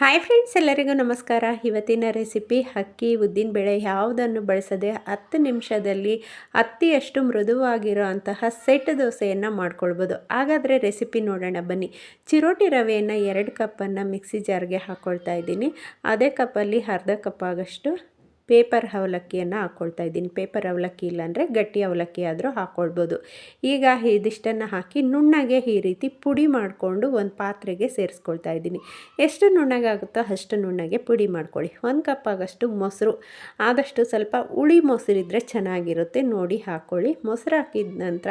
Hi friends ಎಲ್ಲರಿಗೂ ನಮಸ್ಕಾರ. ಇವತ್ತಿನ ರೆಸಿಪಿ ಅಕ್ಕಿ ಉದ್ದಿನ ಬೇಳೆ ಯಾವುದನ್ನು ಬಳಸದೆ ಹತ್ತು ನಿಮಿಷದಲ್ಲಿ ಅತ್ತಿಯಷ್ಟು ಮೃದುವಾಗಿರೋ ಅಂತಹ ಸೆಟ್ ದೋಸೆಯನ್ನು ಮಾಡ್ಕೊಳ್ಬೋದು. ಹಾಗಾದರೆ ರೆಸಿಪಿ ನೋಡೋಣ ಬನ್ನಿ. ಚಿರೋಟಿ ರವೆಯನ್ನು ಎರಡು ಕಪ್ಪನ್ನು ಮಿಕ್ಸಿ ಜಾರ್ಗೆ ಹಾಕ್ಕೊಳ್ತಾ ಇದ್ದೀನಿ. ಅದೇ ಕಪ್ಪಲ್ಲಿ ಅರ್ಧ ಕಪ್ ಆಗಷ್ಟು ಪೇಪರ್ ಅವಲಕ್ಕಿಯನ್ನು ಹಾಕ್ಕೊಳ್ತಾ ಇದ್ದೀನಿ. ಪೇಪರ್ ಅವಲಕ್ಕಿ ಇಲ್ಲಾಂದರೆ ಗಟ್ಟಿ ಅವಲಕ್ಕಿ ಆದರೂ ಹಾಕ್ಕೊಳ್ಬೋದು ಈಗ ಇದಿಷ್ಟನ್ನು ಹಾಕಿ ನುಣ್ಣಗೆ ಈ ರೀತಿ ಪುಡಿ ಮಾಡಿಕೊಂಡು ಒಂದು ಪಾತ್ರೆಗೆ ಸೇರಿಸ್ಕೊಳ್ತಾ ಇದ್ದೀನಿ. ಎಷ್ಟು ನುಣ್ಣಗಾಗುತ್ತೋ ಅಷ್ಟು ನುಣ್ಣಗೆ ಪುಡಿ ಮಾಡ್ಕೊಳ್ಳಿ. ಒಂದು ಕಪ್ ಆಗಷ್ಟು ಮೊಸರು, ಆದಷ್ಟು ಸ್ವಲ್ಪ ಹುಳಿ ಮೊಸರಿದ್ದರೆ ಚೆನ್ನಾಗಿರುತ್ತೆ ನೋಡಿ ಹಾಕ್ಕೊಳ್ಳಿ ಮೊಸರು ಹಾಕಿದ ನಂತರ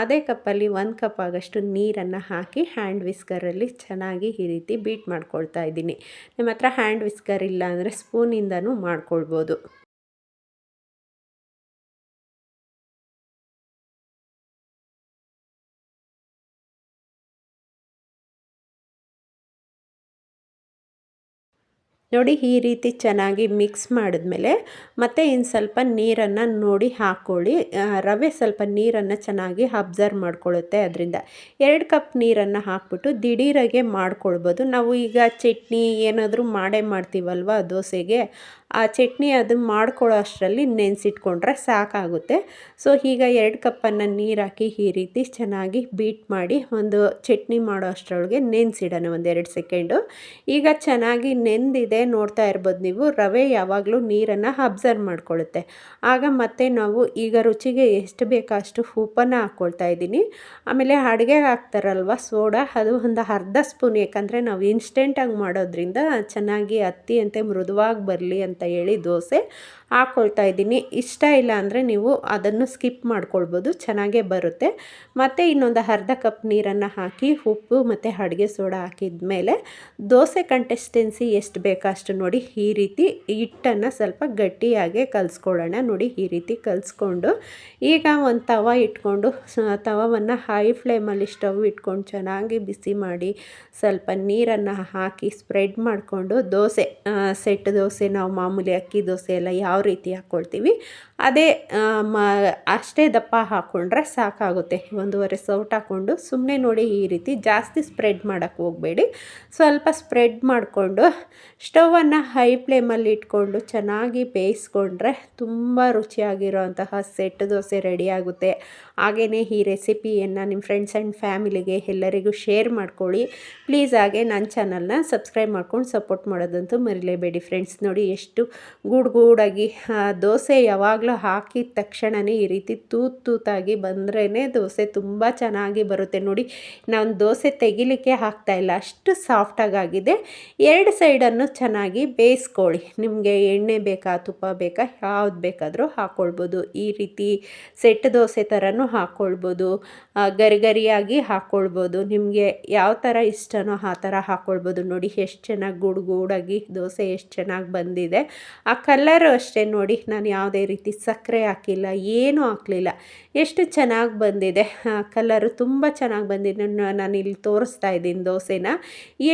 ಅದೇ ಕಪ್ಪಲ್ಲಿ ಒಂದು ಕಪ್ ಆಗಷ್ಟು ನೀರನ್ನು ಹಾಕಿ ಹ್ಯಾಂಡ್ ವಿಸ್ಕರಲ್ಲಿ ಚೆನ್ನಾಗಿ ಈ ರೀತಿ ಬೀಟ್ ಮಾಡ್ಕೊಳ್ತಾ ಇದ್ದೀನಿ. ನಿಮ್ಮ ಹತ್ರ ಹ್ಯಾಂಡ್ ವಿಸ್ಕರ್ ಇಲ್ಲ ಅಂದರೆ ಸ್ಪೂನಿಂದನೂ ಮಾಡ್ಕೊಳ್ಬೋದು. ನೋಡಿ ಈ ರೀತಿ ಚೆನ್ನಾಗಿ ಮಿಕ್ಸ್ ಮಾಡಿದ್ಮೇಲೆ ಮತ್ತೆ ಇನ್ನು ಸ್ವಲ್ಪ ನೀರನ್ನು ನೋಡಿ ಹಾಕ್ಕೊಳ್ಳಿ ರವೆ ಸ್ವಲ್ಪ ನೀರನ್ನು ಚೆನ್ನಾಗಿ ಅಬ್ಸರ್ವ್ ಮಾಡ್ಕೊಳ್ಳುತ್ತೆ ಅದರಿಂದ. ಎರಡು ಕಪ್ ನೀರನ್ನು ಹಾಕ್ಬಿಟ್ಟು ದಿಢೀರಾಗೆ ಮಾಡ್ಕೊಳ್ಬೋದು. ನಾವು ಈಗ ಚಟ್ನಿ ಏನಾದರೂ ಮಾಡೇ ಮಾಡ್ತೀವಲ್ವ ದೋಸೆಗೆ? ಆ ಚಟ್ನಿ ಅದನ್ನು ಮಾಡ್ಕೊಳ್ಳೋ ಅಷ್ಟರಲ್ಲಿ ನೆನೆಸಿಟ್ಕೊಂಡ್ರೆ ಸಾಕಾಗುತ್ತೆ. ಸೊ, ಈಗ ಎರಡು ಕಪ್ಪನ್ನು ನೀರು ಹಾಕಿ ಈ ರೀತಿ ಚೆನ್ನಾಗಿ ಬೀಟ್ ಮಾಡಿ ಒಂದು ಚಟ್ನಿ ಮಾಡೋ ಅಷ್ಟರೊಳಗೆ ನೆನೆಸಿಡೋಣ ಒಂದೆರಡು ಸೆಕೆಂಡು ಈಗ ಚೆನ್ನಾಗಿ ನೆಂದಿದೆ ನೋಡ್ತಾ ಇರ್ಬೋದು ನೀವು, ರವೆ ಯಾವಾಗಲೂ ನೀರನ್ನು ಅಬ್ಸರ್ವ್ ಮಾಡ್ಕೊಳ್ಳುತ್ತೆ. ಆಗ ಮತ್ತೆ ನಾವು ಈಗ ರುಚಿಗೆ ಎಷ್ಟು ಬೇಕೋ ಅಷ್ಟು ಉಪ್ಪನ್ನು ಹಾಕ್ಕೊಳ್ತಾ ಇದ್ದೀನಿ. ಆಮೇಲೆ ಅಡುಗೆ ಹಾಕ್ತಾರಲ್ವ, ಸೋಡಾ, ಅದು ಒಂದು ಅರ್ಧ ಸ್ಪೂನ್, ಯಾಕಂದರೆ ನಾವು ಇನ್ಸ್ಟೆಂಟಾಗಿ ಮಾಡೋದ್ರಿಂದ ಚೆನ್ನಾಗಿ ಹತ್ತಿ ಅಂತೆ ಮೃದುವಾಗಿ ಬರಲಿ ಅಂತ ಹೇಳಿ ದೋಸೆ ಹಾಕ್ಕೊಳ್ತಾ ಇದ್ದೀನಿ. ಇಷ್ಟ ಇಲ್ಲ ಅಂದರೆ ನೀವು ಅದನ್ನು ಸ್ಕಿಪ್ ಮಾಡ್ಕೊಳ್ಬೋದು. ಚೆನ್ನಾಗೇ ಬರುತ್ತೆ. ಮತ್ತು ಇನ್ನೊಂದು ಅರ್ಧ ಕಪ್ ನೀರನ್ನು ಹಾಕಿ ಉಪ್ಪು ಮತ್ತು ಅಡುಗೆ ಸೋಡಾ ಹಾಕಿದ ಮೇಲೆ ದೋಸೆ ಕಂಟೆಸ್ಟೆನ್ಸಿ ಎಷ್ಟು ಬೇಕೋ ಅಷ್ಟು ನೋಡಿ ಈ ರೀತಿ ಹಿಟ್ಟನ್ನು ಸ್ವಲ್ಪ ಗಟ್ಟಿಯಾಗೆ ಕಲಿಸ್ಕೊಳ್ಳೋಣ. ನೋಡಿ ಈ ರೀತಿ ಕಲಿಸ್ಕೊಂಡು ಈಗ ಒಂದು ತವ ಇಟ್ಕೊಂಡು ತವವನ್ನು ಹೈ ಫ್ಲೇಮಲ್ಲಿ ಸ್ಟವ್ ಇಟ್ಕೊಂಡು ಚೆನ್ನಾಗಿ ಬಿಸಿ ಮಾಡಿ ಸ್ವಲ್ಪ ನೀರನ್ನು ಹಾಕಿ ಸ್ಪ್ರೆಡ್ ಮಾಡಿಕೊಂಡು ದೋಸೆ ಸೆಟ್ ದೋಸೆ, ನಾವು ಮಾಮೂಲಿ ಅಕ್ಕಿ ದೋಸೆ ಎಲ್ಲ ಯಾವ ರೀತಿ ಹಾಕ್ಕೊಳ್ತೀವಿ. ಅದೇ ಮ, ಅಷ್ಟೇ ದಪ್ಪ ಹಾಕ್ಕೊಂಡ್ರೆ ಸಾಕಾಗುತ್ತೆ. ಒಂದೂವರೆ ಸೌಟ್ ಹಾಕ್ಕೊಂಡು ಸುಮ್ಮನೆ ನೋಡಿ ಈ ರೀತಿ ಜಾಸ್ತಿ ಸ್ಪ್ರೆಡ್ ಮಾಡೋಕ್ಕೆ ಹೋಗಬೇಡಿ. ಸ್ವಲ್ಪ ಸ್ಪ್ರೆಡ್ ಮಾಡಿಕೊಂಡು ಸ್ಟವನ್ನು ಹೈ ಫ್ಲೇಮಲ್ಲಿ ಇಟ್ಕೊಂಡು ಚೆನ್ನಾಗಿ ಬೇಯಿಸ್ಕೊಂಡ್ರೆ ತುಂಬ ರುಚಿಯಾಗಿರೋಂತಹ ಸೆಟ್ ದೋಸೆ ರೆಡಿಯಾಗುತ್ತೆ ಹಾಗೆಯೇ ಈ ರೆಸಿಪಿಯನ್ನು ನಿಮ್ಮ ಫ್ರೆಂಡ್ಸ್ ಆ್ಯಂಡ್ ಫ್ಯಾಮಿಲಿಗೆ ಎಲ್ಲರಿಗೂ ಶೇರ್ ಮಾಡ್ಕೊಳ್ಳಿ. ಪ್ಲೀಸ್ ಹಾಗೆ ನನ್ನ ಚಾನಲ್ನ ಸಬ್ಸ್ಕ್ರೈಬ್ ಮಾಡ್ಕೊಂಡು ಸಪೋರ್ಟ್ ಮಾಡೋದಂತೂ ಮರಿಲೇಬೇಡಿ ಫ್ರೆಂಡ್ಸ್ ನೋಡಿ ಎಷ್ಟು ಗೂಡು ಗೂಡಾಗಿ ದೋಸೆ ಯಾವಾಗಲೂ ಹಾಕಿದ ತಕ್ಷಣವೇ ಈ ರೀತಿ ತೂತ್ ತೂತಾಗಿ ಬಂದ್ರೇ ದೋಸೆ ತುಂಬ ಚೆನ್ನಾಗಿ ಬರುತ್ತೆ. ನೋಡಿ, ನಾನು ದೋಸೆ ತೆಗಿಲಿಕ್ಕೆ ಇಲ್ಲ. ಅಷ್ಟು ಸಾಫ್ಟಾಗಿ ಆಗಿದೆ ಎರಡು ಸೈಡನ್ನು ಚೆನ್ನಾಗಿ ಬೇಯಿಸ್ಕೊಳ್ಳಿ. ನಿಮಗೆ ಎಣ್ಣೆ ಬೇಕಾ, ತುಪ್ಪ ಬೇಕಾ, ಯಾವ್ದು ಬೇಕಾದರೂ ಹಾಕ್ಕೊಳ್ಬೋದು ಈ ರೀತಿ ಸೆಟ್ ದೋಸೆ ಥರನೂ ಹಾಕ್ಕೊಳ್ಬೋದು ಗರಿ ಗರಿಯಾಗಿ ಹಾಕ್ಕೊಳ್ಬೋದು ನಿಮಗೆ ಯಾವ ಥರ ಇಷ್ಟನೋ ಆ ಥರ ಹಾಕ್ಕೊಳ್ಬೋದು ನೋಡಿ, ಎಷ್ಟು ಚೆನ್ನಾಗಿ ಗೂಡು ಗೂಡಾಗಿ ದೋಸೆ ಎಷ್ಟು ಚೆನ್ನಾಗಿ ಬಂದಿದೆ. ಆ ಕಲರು ಅಷ್ಟೇ. ನೋಡಿ, ನಾನು ಯಾವುದೇ ರೀತಿ ಸಕ್ಕರೆ ಹಾಕಿಲ್ಲ, ಏನೂ ಹಾಕಲಿಲ್ಲ. ಎಷ್ಟು ಚೆನ್ನಾಗಿ ಬಂದಿದೆ. ಕಲರು ತುಂಬ ಚೆನ್ನಾಗಿ ಬಂದಿದೆ. ನಾನು ಇಲ್ಲಿ ತೋರಿಸ್ತಾ ಇದ್ದೀನಿ ದೋಸೆನ.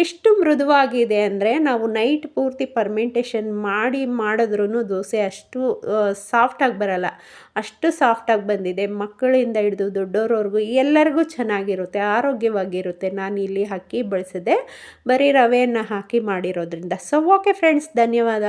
ಎಷ್ಟು ಮೃದುವಾಗಿದೆ ಅಂದರೆ, ನಾವು ನೈಟ್ ಪೂರ್ತಿ ಪರ್ಮೆಂಟೇಷನ್ ಮಾಡಿ ಮಾಡಿದ್ರೂ ದೋಸೆ ಅಷ್ಟು ಸಾಫ್ಟಾಗಿ ಬರಲ್ಲ. ಅಷ್ಟು ಸಾಫ್ಟಾಗಿ ಬಂದಿದೆ. ಮಕ್ಕಳಿಂದ ಹಿಡಿದು ದೊಡ್ಡೋರವ್ರಿಗೂ ಎಲ್ಲರಿಗೂ ಚೆನ್ನಾಗಿರುತ್ತೆ, ಆರೋಗ್ಯವಾಗಿರುತ್ತೆ. ನಾನು ಇಲ್ಲಿ ಅಕ್ಕಿ ಬಳಸಿದೆ. ಬರೀ ರವೆಯನ್ನು ಹಾಕಿ ಮಾಡಿರೋದ್ರಿಂದ. ಸೊ ಓಕೆ ಫ್ರೆಂಡ್ಸ್ ಧನ್ಯವಾದ.